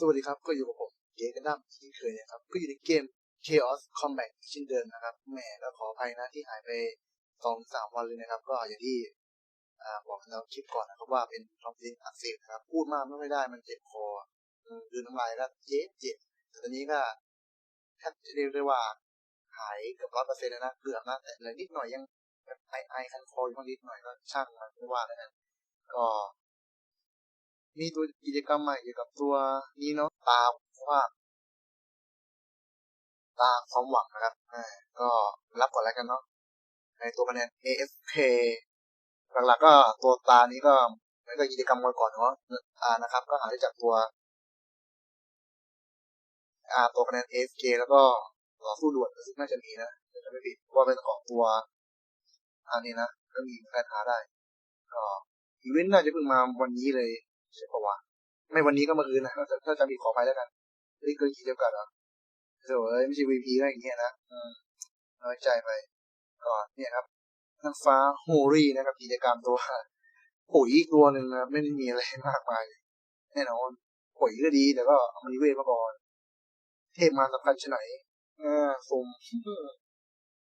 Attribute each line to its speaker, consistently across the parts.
Speaker 1: สวัสดีครับ ก็อยู่กับผมเกมกันดั้มเช่นเคยนะครับ ก็อยู่ในเกม Chaos Combat เช่นเดิมนะครับแหมก็ขออภัยนะที่หายไปสองสามวันเลยนะครับ ก็อย่างที่อ่าบอกกันแล้วคลิปก่อนนะครับว่าเป็นท้องเสียอักเสบนะครับ พูดมากไม่ค่อยได้มันเจ็บคออืมคือน้ำลายก็เจ็บเจ็บแต่ตอนนี้ก็แทบจะเรียกได้ว่าหายเกือบร้อยเปอร์เซ็นต์แล้วนะเกือบนะแต่เหลือนิดหน่อยยังแบบไอไอคันคออยู่บ้างนิดหน่อยก็ช่างมันไม่ว่าแล้วกันก็ มีตัวกิจกรรมใหม่เกี่ยวกับตัวนี้เนาะตาว่า ตาความหวังนะครับก็รับก่อนแล้วกันเนาะในตัวคะแนน AFK หลักๆก็ตัวตานี้ก็เหมือนกับกิจกรรมก่อนๆเนาะอ่านะครับ ก็หาได้จากตัวอ่าตัวคะแนน AFK แล้วก็ต่อสู้ด่วนซึ่งน่าจะมีนะจะไม่ผิดว่าเป็นของตัวอันนี้นะก็มีการหาได้ ก็อีเวนต์น่าจะเพิ่งมาวันนี้เลย ใช่ปะวะไม่วันนี้ก็เมื่อคืนนะถ้าถ้าจะมีขอไปแล้วกันเฮ้ยเกินขีดเดียวกันเหรอโถ่เอ้ยไม่ใช่ VP ก็อย่างเงี้ยนะอืมน้อยใจไปก่อนเนี่ยครับนักฟ้าโฮรี่นะครับ กิจกรรมตัวปุ๋ยอีกตัวหนึ่งนะไม่ได้มีอะไรมากมายแน่นอนปุ๋ยก็ดีแต่ก็เอามานิเวศมาก่อน เทพมาสำคัญชะไหนอ่าสม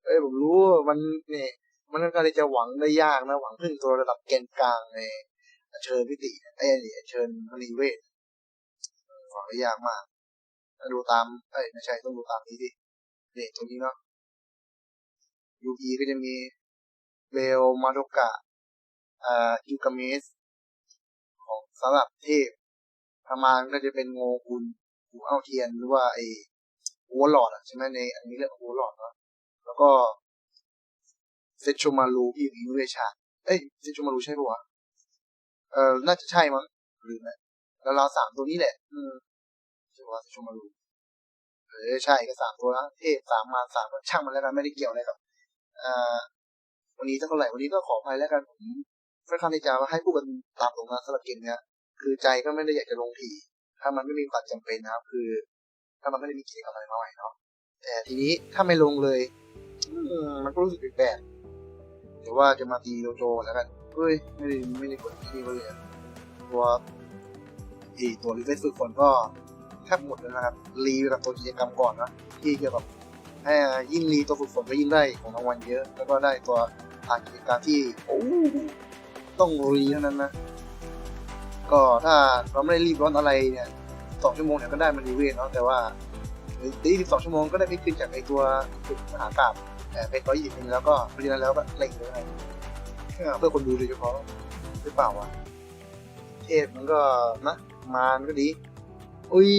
Speaker 1: เอ้ยผมรู้ว่ามันเนี่ยมันก็เลยจะหวังได้ยากนะ หวังพึ่งตัวระดับแกนกลางใน เชิญพิติไอ้นี่เชิญมณีเวทฟังได้ยากมากถ้าดูตามเอ้ยไม่ใช่ต้องดูตามนี้ดิเนี่ตรงนี้เนาะยูพีก็จะมีเบลมาโดกะอ่ากิลกาเมสของสำหรับเทพพามานก็จะเป็นโงกุลหูเอาเทียนหรือว่าไอ้โอเวอร์ลอดอะใช่ไหมในอันนี้เรียกโอเวอร์ลอดเนาะแล้วก็เซชโชมารูพี่มีเวชาเอ้ยเซชโชมารูใช่ปะวะ เออน่าจะใช่มั้งหรือนะแล้วเราสามตัวนี้แหละอืมใช่ว่าชมมารูเออใช่ก็สามตัวนะเทพสามมาสามช่างมันแล้วกันไม่ได้เกี่ยวอะไรกับอ่าวันนี้เท่าไหร่วันนี้ก็ขออภัยแล้วกันผมค่อนข้างที่จะให้พูดกันตามตรงนะสำหรับเกมเนี้ยคือใจก็ไม่ได้อยากจะลงถี่ ถ้ามันไม่มีความจำเป็นนะครับ คือ ถ้ามันไม่ได้มีกิจกรรมอะไรมาใหม่เนาะแต่ทีนี้ถ้าไม่ลงเลยอืมมันก็รู้สึกแปลกๆหรือว่าจะมาตีโยโจแล้วกัน เฮ้ย ไม่ได้ไม่ได้กดที่เลยตัวอีตัวรีเฟซฝึกฝนก็แทบหมดแล้วนะครับ รีกับตัวกิจกรรมก่อนนะ ที่เกี่ยวกับให้ยิ่งรีตัวฝึกฝนก็ยิ่งได้ของรางวัลเยอะ แล้วก็ได้ตัวอ่านกิจกรรมที่โอ้ต้องรีเท่านั้นนะ ก็ถ้าเราไม่ได้รีบร้อนอะไรเนี่ยสองชั่วโมงเนี่ยก็ได้มันรีเวทเนาะแต่ว่าตีสิบสองชั่วโมงก็ได้ไม่ขึ้นจากไอตัวฝึกมหากราบแต่เป็นร้อยยี่สิบแล้วก็เพราะฉะนั้นแล้วก็เล่งเลย เพื่อคนดูโดยเฉพาะหรือเปล่าวะเทพมันก็นะมานก็ดีอุ้ย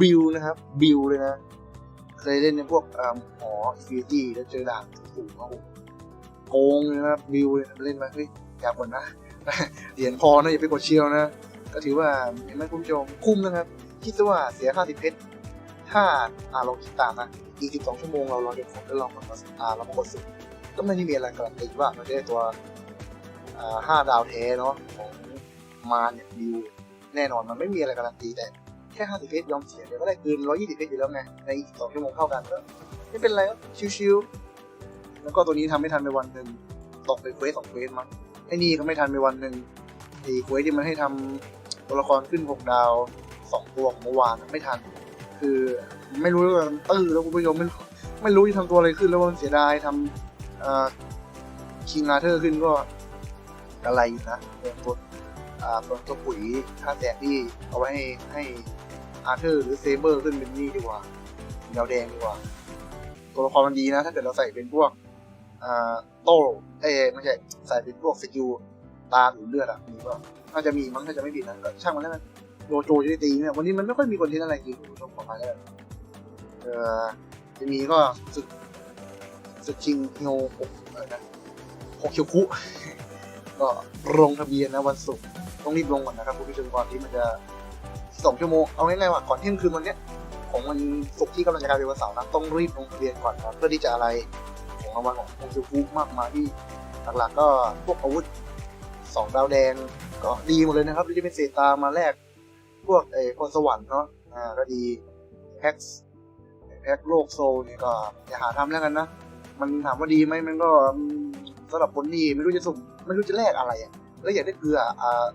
Speaker 1: บิวนะครับ บิวเลยนะ เคยเล่นในพวกอ่าหอฟินิตี้แล้วเจอด่านสูงโอ้โกงเลยนะครับบิวเลยเล่นมาเฮ้ยอย่าบ่นนะเหรียญพอนะอย่าไปกดเชียวนะก็ถือว่าเห็นไหมคุณผู้ชมคุ้มนะครับ คิดซะว่าเสียค่าติดเพชรถ้าอ่าลองคิดตามนะอีก12ชั่วโมงเราเราจะขนแล้วลองมากดอ่าเรามากดสุด ก็ไม่ได้มีอะไรการันตีว่าเราจะได้ตัวห้าดาวเทเนาะของมาเนี่ยวิวแน่นอนมันไม่มีอะไรการันตีแต่แค่ห้าสิบเพชรยอมเสียเดี๋ยวก็ได้คืนร้อยยี่สิบเพชรอยู่แล้วไงในอีกสองชั่วโมงเท่ากันก็ไม่เป็นไรชิวๆแล้วก็ตัวนี้ทำไม่ทันไปวันหนึ่งตกไปเควสสองเควสมั้งไอ้นี่ก็ไม่ทันไปวันหนึ่งไอ้เควสที่มันให้ทำตัวละครขึ้นหกดาวสองตัวของเมื่อวานไม่ทัน คือไม่รู้ว่าตื้อแล้วคุณผู้ชมไม่รู้ไม่รู้จะทำตัวอะไรขึ้นแล้วมันเสียดายทำ คิงอาเธอร์ขึ้นก็อะไรอยู่นะเป็นตัวตัวตัวปุ๋ยท่าแตกที่เอาไว้ให้ให้อาเธอร์หรือเซเบอร์ขึ้นเป็นนี่ดีกว่าดาวแดงดีกว่า ตัวละครมันดีนะ ถ้าเกิดเราใส่เป็นพวกโต้เอ้ไม่ใช่ใส่เป็นพวกสกิลตาหรือเลือดอะมีก็น่าจะมีมั้งถ้าจะไม่ผิดนะก็ช่างมันแล้วกันโดโจจะได้ตีเนี่ยวันนี้มันไม่ค่อยมีคนที่อะไรจริงคุณผู้ชมขอมาแล้วเออจะมีก็สึก สึกชิงโงอะไรนะโคคิวคุ ก็ลงทะเบียนนะวันศุกร์ต้องรีบลงก่อนนะครับคุณผู้ชมก่อนที่มันจะสองชั่วโมงเอาง่ายๆว่าก่อนเที่ยงคืนวันเนี้ยของวันศุกร์ที่กำลังจะกลายเป็นวันเสาร์นะต้องรีบลงทะเบียนก่อนครับเพื่อที่จะอะไรของรางวัลของโคคิวคุมากมายที่หลักๆก็พวกอาวุธสองดาวแดงก็ดีหมดเลยนะครับที่เป็นเศษตามาแลกพวกไอ้พรสวรรค์เนาะอ่าก็ดีแพ็กแพ็กโลกโซนี่ก็อย่าหาทำแล้วกันนะ มันถามว่าดีไหมมันก็สำหรับคนที่ไม่รู้จะสุ่มไม่รู้จะแลกอะไรอะแล้วอยากได้เกลืออ่า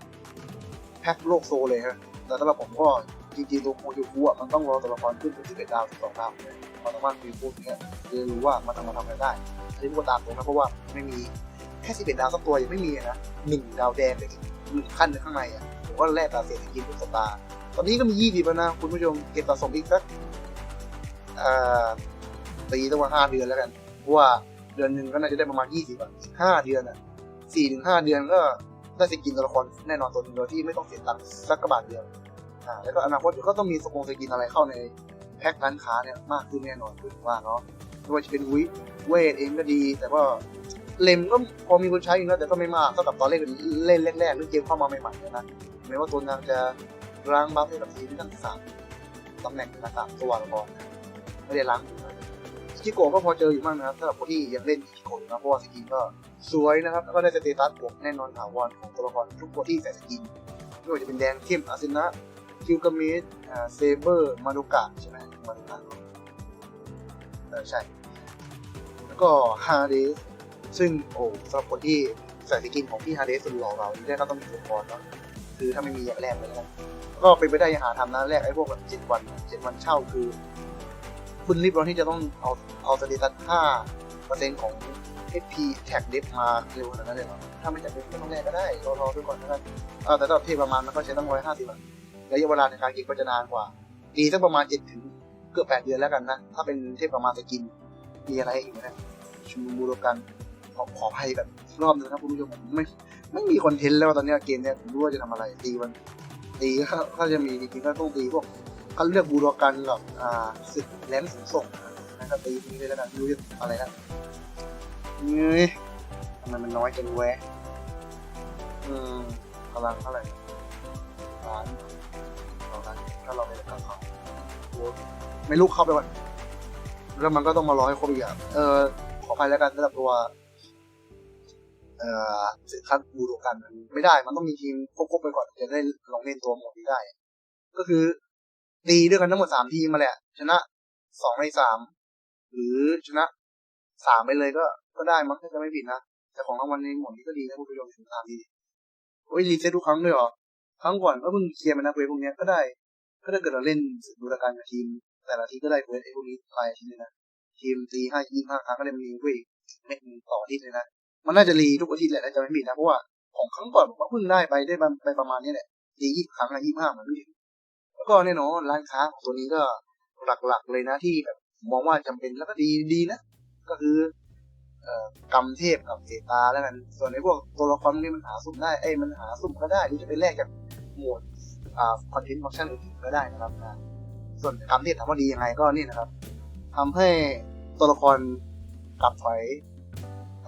Speaker 1: แพ็คโลกโซเลยฮะแต่สำหรับผมก็จริงๆตัวคูยูคูอะมันต้องรอตัวละครขึ้นเป็นสิบเอ็ดดาวสิบสองดาวเลยเราสามารถมีพวกเนี้ยจะรู้ว่ามันทำมาทำอะไรได้อันนี้พูดตามตรงนะเพราะว่าไม่มีแค่สิบเอ็ดดาวสักตัวยังไม่มีนะหนึ่งดาวแดงไปอีกหนึ่งขั้นหนึ่งข้างในอะผมว่าแลกกับเศรษฐกิจเป็นสตาร์ตอนนี้ก็มียี่สิบแล้วนะคุณผู้ชมเก็บสะสมอีกสักอ่าตีตั้งว่าห้าเดือนแล้วกัน เพราะว่าเดือนหนึ่งก็น่าจะได้ประมาณยี่สิบอะอีกห้าเดือนอะสี่ถึงห้าเดือนก็ได้สกินตัวละครแน่นอนตัวหนึงโดยที่ไม่ต้องเสียตังค์สักกระบาทเดียวอ่าแล้วก็อนาคตก็ต้องมีสกงสกินอะไรเข้าในแพ็คร้านค้าเนี่ยมากขึ้นแน่นอนคือว่าเนาะไม่ว่าจะเป็นวิเวทเองก็ดี แต่ว่าเลมก็พอมีคนใช้อยู่นะแต่ก็ไม่มากเท่ากับตอนเล่นเล่นแรกๆหรือเกมเข้ามาใหม่ๆเลยนะแม้ว่าตัวนางจะล้างบัฟให้กับทีมทั้งสามตำแหน่งทั้งสามตัวละครไม่ได้ล้าง คิโกะก็พอเจออยู่บ้างนะครับสำหรับคนที่ยังเล่นชิโกะอยู่นะเพราะว่าสกินก็สวยนะครับแล้วก็ได้สเตตัสบวกแน่นอนถาวรของตัวละครทุกตัวที่ใส่สกินไม่ว่าจะเป็นแดงเข้มอาซินะคิวกามิสเซเบอร์มานุกะใช่ไหมมานุกะเออใช่ แล้วก็ฮาร์เดสซึ่งโอ้สำหรับคนที่ใส่สกินของพี่ฮาร์เดสสุดหล่อเรานี่ได้ก็ต้องมีอุปกรณ์เนาะคือถ้าไม่มีอย่างแรกเลยนะก็เป็นไปได้ยังหาทำนะแรกไอ้พวกแบบเจ็ดวันเจ็ดวันเช่าคือ คุณรีบร้อนที่จะต้องเอาเอาสเตตัสห้าเปอร์เซ็นต์ของ HP Tag d e p มาเร็วขนาดนั้นเลยหรอถ้าไม่จำเป็นก็ต้องแรกก็ได้รอรอไปก่อนนะครับแต่ถ้าเทประมาณมันก็ใช้ตั้งร้อยห้าสิบระยะเวลาในการเก็บก็จะนานกว่าดีสักประมาณเจ็ดถึงเกือบแปดเดือนแล้วกันนะ ถ้าเป็นเทพประมาณสกินมีอะไรอีกไหมชูมูโรกันขอขออภัยแบบอีกรอบนึงนะคุณผู้ชมผมไม่ไม่มีคอนเทนต์แล้วตอนนี้เกมเนี้ยผมรู้ว่าจะทำอะไรตีมันตีก็ถ้าจะมีจริงๆก็ต้องตีพวก คัดเลือกบูโรกันกับอ่าศึกแลนสูงส่งนะครับตีนี้เลยแล้วกันไม่รู้จะอะไรนะเงยทำไมมันน้อยจังแวะอืมพลังเท่าไหร่ล้านตอนนั้นถ้าเราไม่ได้กับเขาไม่ลุกเข้าไปวันแล้วมันก็ต้องมารอให้ครบอีกอย่างเออขออภัยแล้วกันสำหรับตัวเอ่อสินค้าบูโรกันมันไม่ได้ มันต้องมีทีมควบๆไปก่อนจะได้ลองเล่นตัวหมดนี้ได้ ก็คือ ตีด้วยกันทั้งหมดสามทีมมาแหละ ชนะสองในสามหรือชนะสามไปเลยก็ก็ได้มั้งถ้าจะไม่ผิดนะแต่ของรางวัลในหมวดนี้ก็ดีนะผู้ชมถึงตามดีโอ้ยรีเซ็ตทุกครั้งด้วยเหรอครั้งก่อนก็เพิ่งเคลียร์มานะเวพวกเนี้ยก็ได้ ก็ถ้าเกิดเราเล่นดูรายการกับทีม แต่ละทีก็ได้เวฟไอ้พวกนี้รายทีเลยนะทีมตีห้ายี่ห้าครั้งก็ได้มีเว้ยเม็ดต่อที่เลยนะมันน่าจะรีทุกอาทิตย์แหละถ้าจะไม่ผิดนะเพราะว่าของครั้งก่อนผมก็เพิ่งได้ไปได้ไปประมาณนี้แหละตียี่ครั้งละยี่ห้าเหมือนพี่แล้ว ก็แน่นอนร้านค้าของตัวนี้ก็หลักๆเลยนะที่แบบมองว่าจำเป็นแล้วก็ดีดีนะ ก็คือกรรมเทพกับเสตาแล้วกัน ส่วนในพวกตัวละครนี้มันหาสุ่มได้ เอ้ยมันหาสุ่มก็ได้หรือจะไปแลกจากหมวดอ่าคอนเทนต์ฟังก์ชันอื่นๆก็ได้นะครับนะส่วนกรรมเทพถามว่าดียังไงก็นี่นะครับทำให้ตัวละครกลับถอย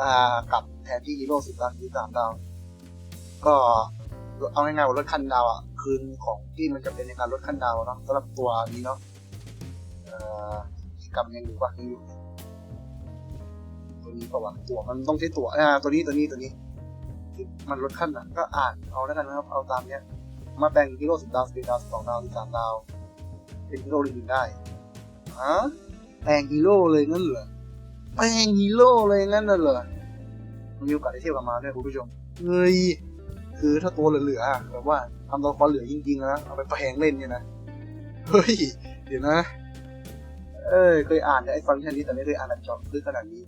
Speaker 1: อ่ากลับแทนที่ฮีโร่สิบดาวหรือสามดาว ก็เอาง่ายๆว่าลดขั้นดาวอะ คืนของที่มันจะเป็นในการลดขั้นดาวเนาะสำหรับตัวนี้เนาะเอ่อกรรมยังอยู่ปะยังอยู่ตัวนี้ประวัติตัวมันต้องใช้ตัวอ่าตัวนี้ตัวนี้ตัวนี้ มันลดขั้นอะก็อ่านเอาแล้วกันนะครับ เอาตามเนี้ย มาแบ่งฮีโร่สิบดาวสิบดาวสองดาวสามดาว เป็นฮีโร่อื่นๆได้ฮะแปลงฮีโร่เลยงั้นเหรอแปลงฮีโร่เลยงั้นน่ะเหรอมีโอกาสได้เทียบกับมาด้วยคุณผู้ชมเฮ้ย คือถ้าตัวเหลือๆแบบว่าทำตัวละครเหลือจริงๆนะเอาไปแปลงเล่นเนี่ยนะเฮ้ยเดี๋ยวนะ เอ้ยเคยอ่านไอ้ฟังก์ชันนี้แต่ไม่เคยอ่านอันจอบลึกขนาดนี้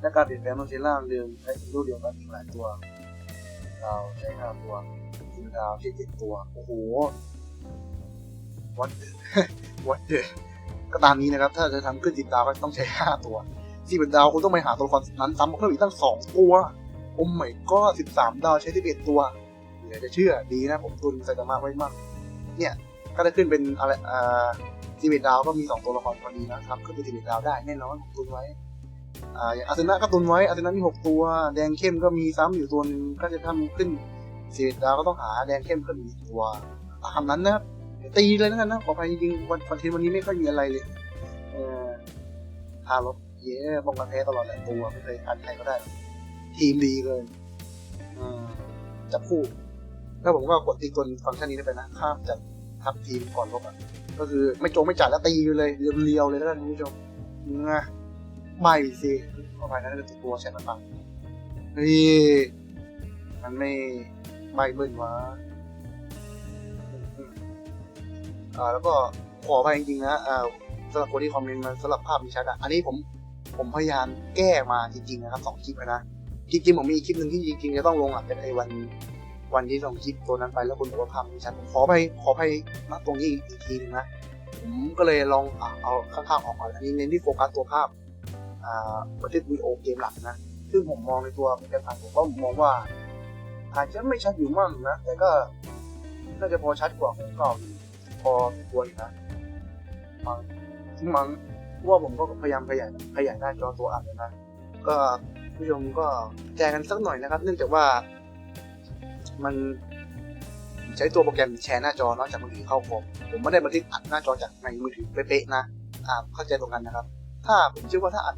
Speaker 1: และการเปลี่ยนแปลงของเซล่าเดิมใช้ฮีโร่เดียวกันอีกหลายตัวดาใช้ห้าตัวสิบดาวใช้เจ็ดตัว โอ้โหวัดเดวัดเดก็ตามนี้นะครับ ถ้าจะทำขึ้นสิบดาวก็ต้องใช้ห้าตัวสิบดาวคุณต้องไปหาตัวละครนั้นซ้ำเพิ่มอีกตั้งสองตัว โอ้ไม่ก็สิบสามดาวใช้สิบเอ็ดตัว เหลือจะเชื่อดีนะผมตุนไซตามะไว้มาก เนี่ย ก็จะขึ้นเป็นอะไรอ่าสิบเอ็ดดาวก็มีสองตัวละครพอดีนะครับขึ้นเป็นสิบเอ็ดดาวได้แน่นอนผมตุนไว้ อ่าอย่างอาร์เซนาก็ตุนไว้อาร์เซนามีหกตัว แดงเข้มก็มีซ้ำอยู่ตัวหนึ่งก็จะทำขึ้นเศษดาวก็ต้องหาแดงเข้มขึ้นอีกตัวตามนั้นนะครับตีเลยแล้วกันนะขออภัยจริงวันคอนเทนต์วันนี้ไม่ค่อยมีอะไรเลยเออทารถเย่ป้องกันแพ้ตลอดแหละตัวไม่เคยอันใครก็ได้ ทีมดีเลยอืมจับคู่ แล้วผมก็กดตีตัวฟังก์ชันนี้ได้ไปนะ ข้ามจากทับทีมก่อนลบอะ ก็คือไม่โจงไม่จัดแล้วตีเลยเรียวๆเลยแล้วกันผู้ชมนะไม่สิขอไปนั่นคือตัวแชทมันปังเฮ้ยมันไม่ไม่เบิ้ลวะอ่า แล้วก็ขอไปจริงๆนะอ่าสำหรับคนที่คอมเมนต์มาสำหรับภาพมีชัดอะ อันนี้ผมผมพยายามแก้มาจริงๆนะครับสองคลิปนะ จริงๆผมมีอีกคลิปหนึ่งที่จริงๆจะต้องลงอะเป็นไอ้วันวันที่ลงคลิปตัวนั้นไปแล้วคุณบอกว่าภาพมีชัดผมขอไปขอไปนัตรงนี้อีกทีหนึงนะผมก็เลยลองอะเอาข้างๆออกก่อนอันนี้เน้นที่โฟกัสตัวภาพอ่าบันทึกวิดีโอเกมหลักนะซึ่งผมมองในตัวเป็นการถ่ายผมก็มองว่าอาจจะไม่ชัดอยู่มั่งนะแต่ก็น่าจะพอชัดกว่าของเก่าอยู่พอสมควรอยู่นะมังมังเพราะว่าผมก็พยายามขยายขยายหน้าจอตัวอัดเลยนะก็ ผู้ชมก็แจ้งกันสักหน่อยนะครับ เนื่องจากว่ามันใช้ตัวโปรแกรมแชร์หน้าจอนอกจากมือถือเข้าคอมผมไม่ได้บันทึกอัดหน้าจอจากในมือถือเป๊ะๆนะอ่าเข้าใจตรงกันนะครับ ถ้าผมเชื่อว่าถ้าอัด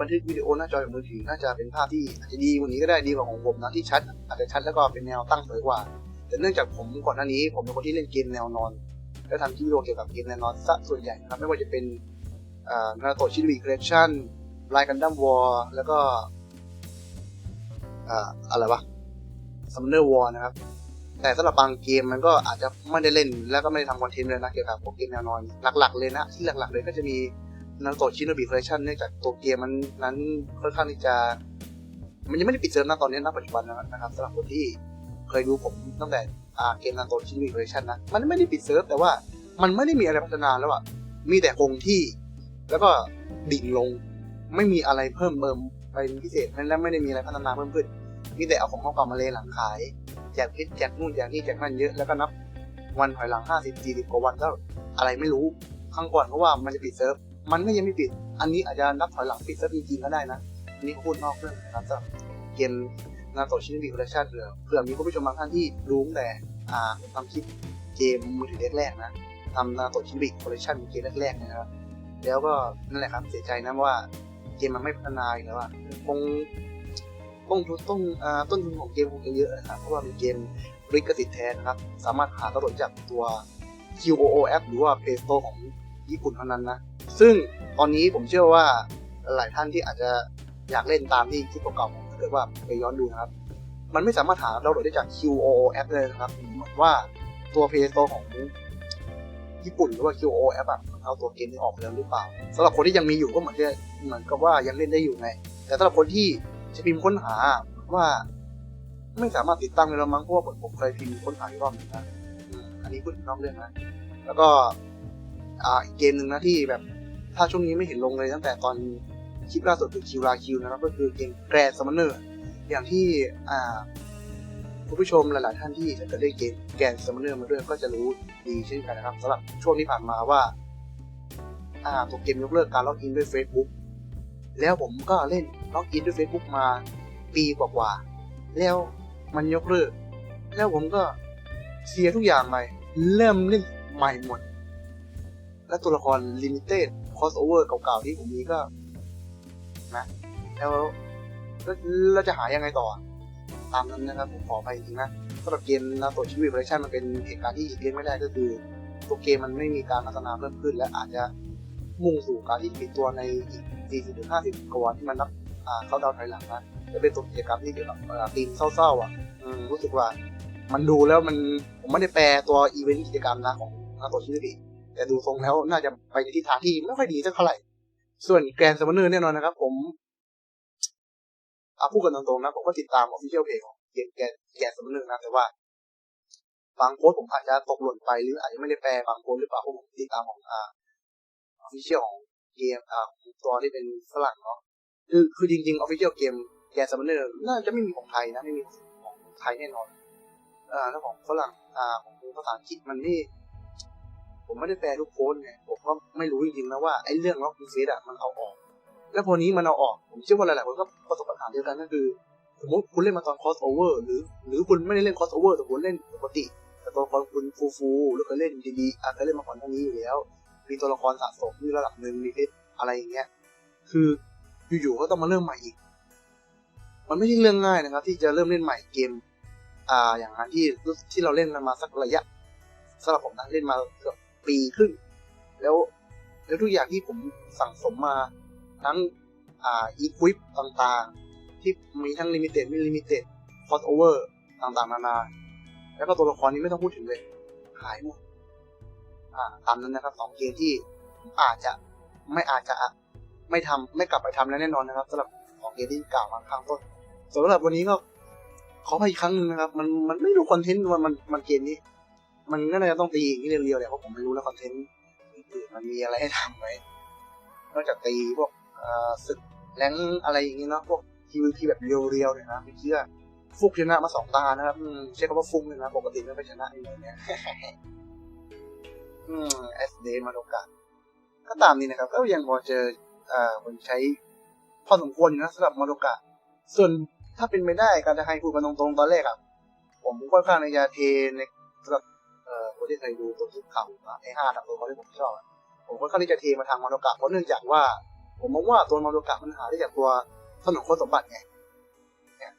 Speaker 1: บันทึกวิดีโอหน้าจอจากมือถือน่าจะเป็นภาพที่อาจจะดีกว่านี้ก็ได้ดีกว่าของผมนะที่ชัด อาจจะชัดแล้วก็เป็นแนวตั้งสวยกว่า แต่เนื่องจากผมก่อนหน้านี้ ผมเป็นคนที่เล่นเกมแนวนอน และทำคลิปวิดีโอเกี่ยวกับเกมแนวนอนซะส่วนใหญ่นะครับไม่ว่าจะเป็นอ่านาโตชินวีคอลเลคชั่นไลกันดั้มวอร์แล้วก็อ่าอะไรวะซัมเนอร์วอร์นะครับ แต่สำหรับบางเกมมันก็อาจจะไม่ได้เล่น แล้วก็ไม่ได้ทำคอนเทนต์เลยนะเกี่ยวกับพวกเกมแนวนอนหลัก ๆ เลยนะ ที่หลัก ๆ เลยก็จะมีนาโตชินบิคอลเลคชันเนื่องจากตัวเกมมันนั้นค่อนข้างที่จะ มันยังไม่ได้ปิดเซิร์ฟนะตอนนี้ณปัจจุบันนะครับสำหรับคนที่เคยดูผมตั้งแต่อ่าเกมนาโตชินบิคอลเลคชันนะมันไม่ได้ปิดเซิร์ฟแต่ว่ามันไม่ได้มีอะไรพัฒนาแล้วอะมีแต่คงที่ แล้วก็ดิ่งลง ไม่มีอะไรเพิ่มเติมไปพิเศษและไม่ได้มีอะไรพัฒนาเพิ่มขึ้นมีแต่เอาของเก่ามาเลยหลังขายแจกพชรแจกนู่นแจกนี่แจกนั่นเยอะแล้วก็นับวันถอยหลัง 50 40กว่าวันก็อะไรไม่รู้ครั้งก่อนเพราะว่ามันจะปิดเซิร์ฟมันก็ยังไม่ปิด อันนี้อาจจะนับถอยหลังปิดเซะจริงๆก็ได้นะอันนี้พูดนอกเรื่องนะครับสำหรับเกมนาโตชินบีคอลเลคชันเผื่อเผื่อมีคุณผู้ชมบางท่านที่รู้แต่อ่าทำคลิปเกมมือถือแรกๆนะทำนาโตชินบีคอลเลคชันเกมแรกๆนะครับแล้วก็นั่นแหละครับเสียใจนะว่า เกมมันไม่พัฒนาอีกแล้วอะคงต้นทุนต้นอ่าต้นทุนของเกมคงจะเยอะนะครับเพราะว่าเป็นเกมริกสิทธิ์แท้นะครับ สามารถหาตลดจากตัว QOO app หรือว่า Play Store ของญี่ปุ่นเท่านั้นนะ ซึ่งตอนนี้ผมเชื่อว่าหลายท่านที่อาจจะอยากเล่นตามที่คลิปเก่าๆผมถ้าเกิดว่าไปย้อนดูนะครับ มันไม่สามารถหาดาวน์โหลดได้จาก QOO app เลยนะครับเหมือนว่าตัว Play Store ของญี่ปุ่นหรือว่า QOO app อะ เอาตัวเกมนี้ออกไปแล้วหรือเปล่าสำหรับคนที่ยังมีอยู่ก็เหมือนจะเหมือนกับว่ายังเล่นได้อยู่ไง แต่สำหรับคนที่จะพิมพ์ค้นหาว่า ไม่สามารถติดตั้งเลยแล้วมั้งเพราะว่าผมเคยพิมพ์ค้นหาอีกรอบหนึงนะอันนี้พูดนอกเรื่องนะแล้วก็อ่าอีกเกมหนึ่งนะที่แบบ ถ้าช่วงนี้ไม่เห็นลงเลยตั้งแต่ตอนคลิปล่าสุดคือคิวราคิวนะครับก็คือเกมแกร์ซัมเนอร์อย่างที่อ่าคุณผู้ชมหลาย ๆ ท่านที่ถ้าเกิดได้เกมแกรนด์ซัมเนอร์มาด้วยก็จะรู้ดีเช่นกันนะครับสำหรับช่วงที่ผ่านมาว่า ตัวเกมยกเลิกการล็อกอินด้วย Facebook แล้วผมก็เล่นล็อกอินด้วย Facebook มาปีกว่าๆแล้วมันยกเลิก แล้วผมก็เสียทุกอย่างไปเริ่มเล่นใหม่หมด และตัวละครลิมิเต็ดคอสโอเวอร์เก่าๆที่ผมมีก็นะแล้วแล้วเราจะหายังไงต่อ ตามนั้นนะครับ ผมขอไปจริงนะสำหรับเกมนาโตชิวิคอลเลคชันมันเป็นเหตุการณ์ที่เลี้ยงไม่ได้ก็คือ ตัวเกมมันไม่มีการพัฒนาเพิ่มขึ้น และอาจจะ มุ่งสู่การที่ปิดตัวในอีก40ถึง50กว่าวันที่มันนับอ่าเข้าดาวถอยหลังนะจะเป็นตัวกิจกรรมที่เกี่ยวกับเอ่อธีมเศร้าๆอะรู้สึกว่า มันดูแล้วมันผมไม่ได้แปลตัวอีเวนต์กิจกรรมนะของนาโตชิวิแต่ดูทรงแล้วน่าจะไปในทิศทางที่ไม่ค่อยดีสักเท่าไหร่ ส่วนแกรนด์ซัมเมอร์แน่นอนนะครับ ผมอาพูดกันตรงๆนะผมก็ติดตามออฟฟิเชียลเพจของเกมแกรนแกรนด์ซัมเมอร์นะแต่ว่า บางโพสผมอาจจะตกหล่นไปหรืออาจจะไม่ได้แปลบางโพสหรือเปล่าเพราะผมติดตามของอ่า ออฟฟิเชียลของเกมอ่าของตัวที่เป็นฝรั่งเนาะคือคือจริงๆออฟฟิเชียลเกมแกรนด์ซัมเมอร์น่าจะไม่มีของไทยนะไม่มีของไทยแน่นอนอ่าแล้วของฝรั่งอ่าของภาษาอังกฤษมันนี่ผมไม่ได้แปลทุกโพสไงผมก็ไม่รู้จริงๆนะว่าไอ้เรื่องล็อกอินเฟสอะมันเอาออก แล้วพอนี้มันเอาออก ผมเชื่อว่าหลายๆคนก็ประสบปัญหาเดียวกันก็คือสมมติคุณเล่นมาตอนคอสโอเวอร์หรือ หรือคุณไม่ได้เล่นคอสโอเวอร์แต่คุณเล่นปกติ แต่ตัวละครคุณฟูฟูหรือเคยเล่นดีๆอาจจะเล่นมาก่อนหน้านี้อยู่แล้ว มีตัวละครสะสมมีระดับหนึ่งมีเพชรอะไรอย่างเงี้ย คืออยู่ๆก็ต้องมาเริ่มใหม่อีก มันไม่ใช่เรื่องง่ายนะครับ ที่จะเริ่มเล่นใหม่เกม อ่า อย่างนั้นที่ที่เราเล่นกันมาสักระยะสำหรับผมนะเล่นมาเกือบปีครึ่งแล้ว แล้วทุกอย่างที่ผมสั่งสมมาทั้งอ่าอีควิปต่างๆ ที่มีทั้งลิมิเต็ดไม่ลิมิเต็ดคอสโอเวอร์ต่างๆ นานา แล้วก็ตัวละครนี้ไม่ต้องพูดถึงเลย หายหมด ตามนั้นนะครับสองเกมที่อาจจะไม่อาจจะไม่ทำไม่กลับไปทำแล้วแน่นอนนะครับสำหรับสองเกมที่กล่าวมาข้างต้นสำหรับวันนี้ก็ขอไปอีกครั้งหนึ่งนะครับ มันมันไม่รู้คอนเทนต์มันมันมันเกมนี้ มันก็น่าจะต้องตีนี่เรียวๆเลยเพราะผมไม่รู้แล้วคอนเทนต์อื่นมันมีอะไรให้ทำไหมนอกจากตีพวกอ่อศึกแรงอะไรอย่างนี้เนาะพวก PVP แบบเรียวๆเนี่ยนะไม่เชื่อฟุกชนะมาสองตานะครับอืมใช้คำว่าฟุกเลยนะปกติไม่ไปชนะอย่างเงี้ย อืม SD มาโอกาสก็ตามนี้นะครับ ก็ยังพอเจออ่าคนใช้พอสมควรอยู่นะสำหรับมาโอกาส่วนถ้าเป็นไม่ได้การจะให้พูดกันตรงๆตอนแรกอะผมค่อนข้างในจะเทในสำหรับเอ่อคนที่เคยดูตัวที่ข่าวไอห้าทางตัวเขาที่ผมชอบผมค่อนข้างที่จะเทมาทางมาโอกาเพราะเนื่องจากว่า ผมมองว่าตัวมาโอกามันหาได้จากตัวสนองคุณสมบัติไงเนี่ย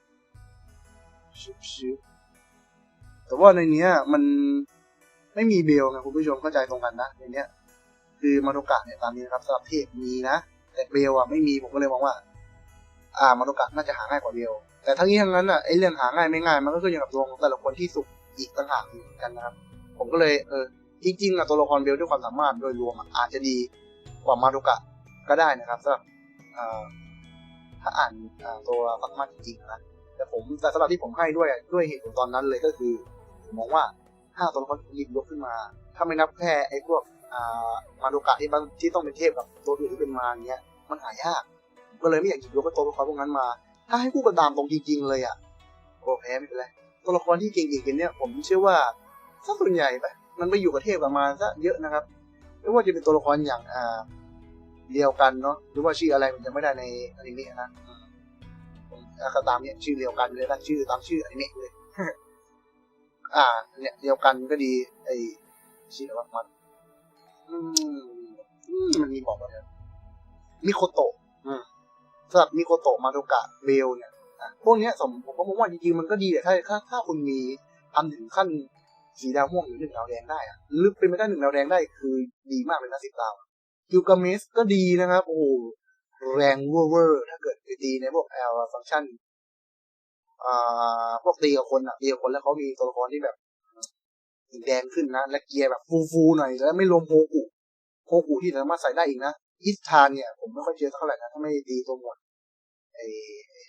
Speaker 1: ชิบชิบแต่ว่าในเนี้ยมัน ไม่มีเบลไงคุณผู้ชมเข้าใจตรงกันนะในเนี้ย คือมาโอกะเนี่ยตามนี้นะครับสำหรับเทพมีนะ แต่เบลอะไม่มีผมก็เลยมองว่า อ่ามาโอกะน่าจะหาง่ายกว่าเบลแต่ทั้งนี้ทั้งนั้นอะไอเรื่องหาง่ายไม่ง่ายมันก็ขึ้นอยู่กับดวงของแต่ละคนที่สุกอีกต่างหากเหมือนกันนะครับ ผมก็เลยเออจริงๆอะตัวละครเบลด้วยความสามารถโดยรวมอาจจะดีกว่ามาโอกะก็ได้นะครับสำหรับอ่าถ้าอ่านอ่าตัวฟักมันจริงๆนะแต่ผมแต่สำหรับที่ผมให้ด้วยด้วยเหตุผลตอนนั้นเลยก็คือผมมองว่า ถ้าตัวละครหยิบยกขึ้นมา ถ้าไม่นับแค่ไอ้พวกอ่ามาดูกะที่บางที่ต้องเป็นเทพกับตัวอื่นที่เป็นมารเงี้ยมันหายากก็เลยไม่อยากหยิบยกตัวละครพวกนั้นมา ถ้าให้คู่กันตามตรงจริง ๆ เลยอะโอ้แพ้ไม่เป็นไรตัวละครที่เก่งๆเนี่ยผมเชื่อว่าสักส่วนใหญ่ไปมันไปอยู่กับเทพกับมารซะเยอะนะครับไม่ว่าจะเป็นตัวละครอย่างอ่าเดียวกันเนาะหรือว่าชื่ออะไรมันจะไม่ได้ในอนิเมะนะอืมผมก็ตามเนี่ยชื่อเดียวกันเลยนะชื่อตามชื่ออนิเมะเลย อ่า เนี่ยเดียวกันก็ดี ไอชื่ออะไรวะมันอืมอืมมันมีบอกว่าเนี่ยมิโคโตะอืมสำหรับมิโคโตะมาโดกะเบลเนี่ยอะพวกเนี้ยสมผมก็มองว่าจริงๆมันก็ดีแต่ถ้าถ้าถ้าคุณมีทำถึงขั้นสีดาวม่วงหรือหนึ่งดาวแดงได้อะหรือเป็นไม่ได้หนึ่งดาวแดงได้คือดีมากเลยนะสิบดาวกิลกาเมสก็ดีนะครับ โอ้โหแรงเวอร์เวอร์ถ้าเกิดไปตีในพวกแอลฟังก์ชันอ่า พวกตีกับคนอะตีกับคนแล้วเขามีตัวละครที่แบบสีแดงขึ้นนะ และเกียร์แบบฟูๆหน่อยแล้วไม่รวมโฮกุโฮกุที่สามารถใส่ได้อีกนะอิสทานเนี่ย ผมไม่ค่อยเจอเท่าไหร่นะถ้าไม่ดีตัวหมวดไอ้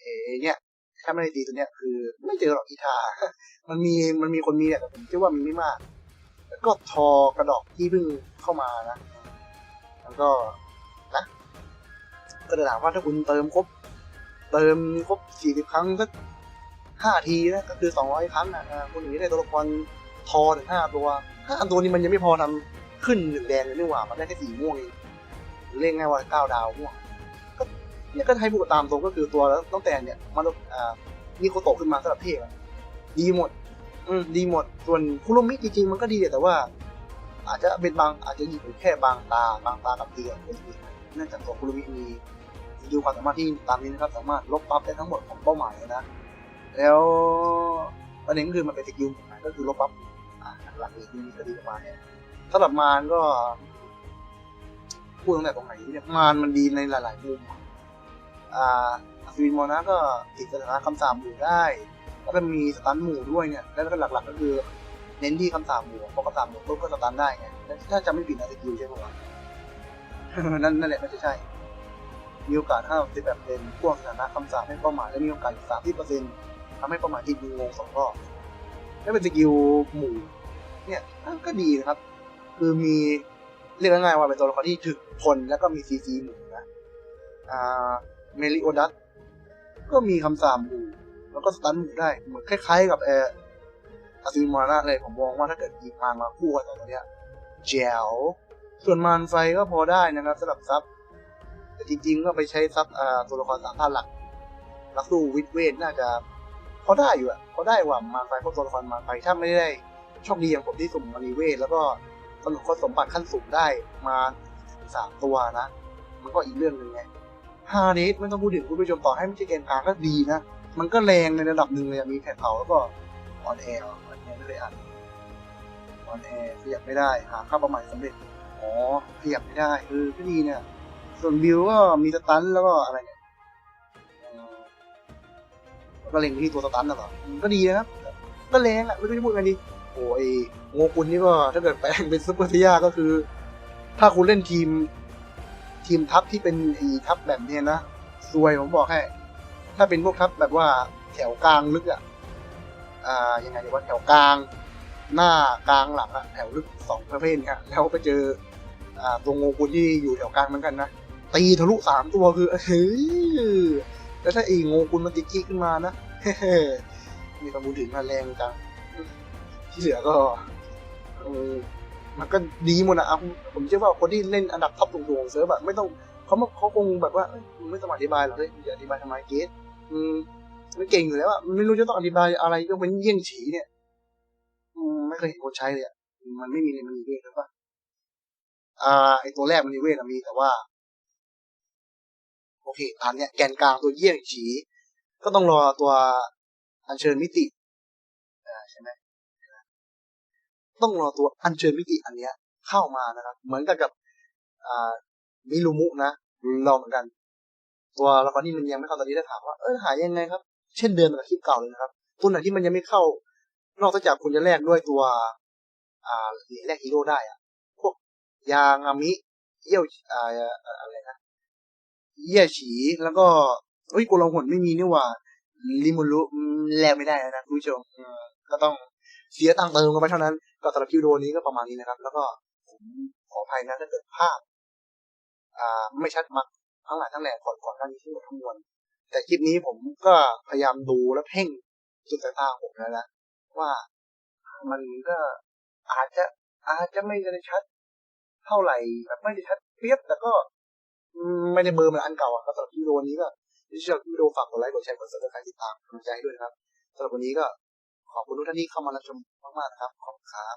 Speaker 1: ไอ้ไอ้เนี่ยถ้าไม่ได้ตีตัวเนี้ยคือ ไม่เจอหรอกอีทา มันมีมันมีคนมีเนี่ยแต่ผมคิดว่ามีไม่มาก แล้วก็ทอกระดอกที่เพิ่งเข้ามานะ แล้วก็นะก็จะถามว่าถ้าคุณเติมครบ เติมครบสี่สิบครั้งสัก ห้าทีนะก็คือสองร้อยครั้งนะคุณถึงจะได้ตัวละครทอถึงห้าตัวห้าตัวนี้มันยังไม่พอทำขึ้นหนึ่งแดงเลยนี่หว่ามันได้แค่สีม่วงเองเรียกง่ายว่าเก้าดาวม่วงก็เนี่ยก็ให้พูดตามตรงก็คือตัวแล้วตั้งแต่เนี่ยมันอ่านี่โคโตขึ้นมาสำหรับเทพดีหมด อืมดีหมด ส่วนคุโรมิจริงๆ มันก็ดีแต่ว่า อาจจะเป็นบางอาจจะหยิบแค่บางตาบางตากับเตียงเนื่องจากตัวคุโรมิมีดูความสามารถที่ตามนี้นะครับ สามารถลบปั๊บได้ทั้งหมดของเป้าหมายนะ แล้วประเด็นก็คือมันเป็นสกิลนก็คือลบปั๊บหลักๆเลยที่มีคดีออกมาเนี่ยสำหรับมารก็พูดตรงไหนตรงไหนเนี่ยมารมันดีในหลายๆมุมอ่าอัศวินมอนะก็ติดสถานะคำสาปหมู่ได้ แล้วก็มีสตันหมู่ด้วยเนี่ย แล้วก็หลักๆก็คือเน้นที่คำสาปหมู่พอคำสาปหมู่ปุ๊บก็สตันได้ไงแล้วถ้าจะไม่ผิดนะสกิลใช่ไหมวะนั่นนั่นแหละน่าจะใช่ มีโอกาสห้าสิบแบบเป็นพวกสถานะคำสาปให้เป้าหมายและมีโอกาสสามที่เปอร์เซ็นต์ ทำให้ป้าหมายที่ยิงงงสองรอบแล้วเป็นสกิลหมู่ เนี่ยก็ดีนะครับ คือมีเรียกง่ายๆว่าเป็นตัวละครที่ถึกทนแล้วก็มีซีซีหมู่นะอ่าเมลิโอดัสก็มีคำสาปหมู่แล้วก็สตันหมู่ได้เหมือนคล้ายๆกับแอร์อาซิมอนาเลยผมมองว่าถ้าเกิดหยิบมารมาคู่กันตัวเนี้ยแจ๋วส่วนมารไฟก็พอได้นะครับสำหรับซับแต่จริงๆก็ไปใช้ซับอ่าตัวละครสามท่านหลักนักสู้วิทเวทน่าจะ พอได้อยู่อะพอได้ว่ามาไฟพวกตัวละครมาไฟถ้าไม่ได้โชคดีอย่างผมที่สุ่มมารีเวทแล้วก็สนุกสมบัติขั้นสูงได้มาสามตัวนะ มันก็อีกเรื่องหนึ่งไงฮาเดสไม่ต้องพูดถึงคุณผู้ชมต่อให้ไม่ใช่เกมกางก็ดีนะ มันก็แรงในระดับหนึ่งเลยมีแผ่นเผาแล้วก็ออนแอร์ออนแอร์ไม่ได้อ่านออนแอร์ขยับไม่ได้หาค่าประมาณสำเร็จอ๋อขยับไม่ได้เออก็ดีเนี่ย ส่วนบิวก็มีสตันแล้วก็อะไรเนี่ย ก็เล็งที่ตัวสตันน่ะเหรอก็ดีนะครับ ก็แรงอะไม่รู้จะพูดไงดีผอ้ไอโงกุลนี่ก็ถ้าเกิดแปลงเป็นซุปเปอร์เซียก็คือ ถ้าคุณเล่นทีม ทีมทัพที่เป็นไอีทัพแบบเนี้ยนะซวยผมบอกให้ถ้าเป็นพวกทัพแบบว่าแถวกลางลึกอะอ่ายังไงดีว่าแถวกลาง หน้ากลางหลังอะแถวลึกสองประเภทเนี่ยแล้วไปเจออ่าตัวโงกุลที่อยู่แถวกลางเหมือนกันนะตีทะลุสามตัวคือเฮ้ย แล้วถ้าไอ้โงกุลมันติดกี้ขึ้นมานะมีความพูดถึงมาแรงจังที่เหลือก็มันก็ดีหมดนะผมเชื่อว่าคนที่เล่นอันดับท็อปสูงๆของเซิร์ฟแบบไม่ต้องเขาเขาคงแบบว่ามไม่ต้องอธิบายหรอกเฮ้ยจะอธิบายทำไมเกสอืมมันเก่งอยู่แล้วอะมันไม่รู้จะต้องอธิบายอะไรยกเว้นเยี่ยงฉีเนี่ยอืมไม่เคยเห็นคนใช้เลยอะมันไม่มีในมันมีเวทหรือเปล่าอ่าไอตัวแรกมันมีเวทมีแต่ว่า โอเคอันเนี้ยแกนกลางตัวเยี่ยงฉีก็ต้องรอตัวอัญเชิญมิติใช่ไหมต้องรอตัวอัญเชิญมิติอันเนี้ย เข้ามานะครับ เหมือนกับกับมิลูมุนะลองเหมือนกัน ตัวละครนี้มันยังไม่เข้าตอนนี้ถ้าถามว่าเออหายยังไงครับ เช่นเดิมกับคลิปเก่าเลยนะครับตัวไหนที่มันยังไม่เข้า นอกจากคุณจะแลกด้วยตัว อ่าเหรียญแลกฮีโร่ได้อะพวกยางามิเยี่ยวอ่าอะไรนะ เยี่ยฉีแล้วก็เอ้ยโกลาหลไม่มีนี่หว่าลิมูรุแลกไม่ได้นะคุณผู้ชมก็ต้องเสียตังค์เติมกันไปเท่านั้น ก็สำหรับคิวโดนี้ก็ประมาณนี้นะครับ แล้วก็ผมขออภัยนะถ้าเกิดภาพ อ่า ไม่ชัดมากทั้งหลายทั้งแหล่ก่อนก่อนหน้านี้ที่หมดทั้งมวลแต่คลิปนี้ผมก็พยายามดูและเพ่งจุดสายตาผมแล้วนะว่ามันก็อาจจะอาจจะไม่ได้ชัด เท่าไหร่แบบไม่ได้ชัดเปรียบแต่ก็ ไม่ได้เบอร์มันอันเก่าอะก็สำหรับวิดีโอนี้ก็ที่ชอบวิดีโอฝากกดไลค์กดแชร์กดซับสไครต์ติดตามกำลังใจให้ด้วยนะครับสำหรับวันนี้ก็ขอบคุณทุกท่านที่เข้ามารับชมมากๆนะครับขอบคุณครับ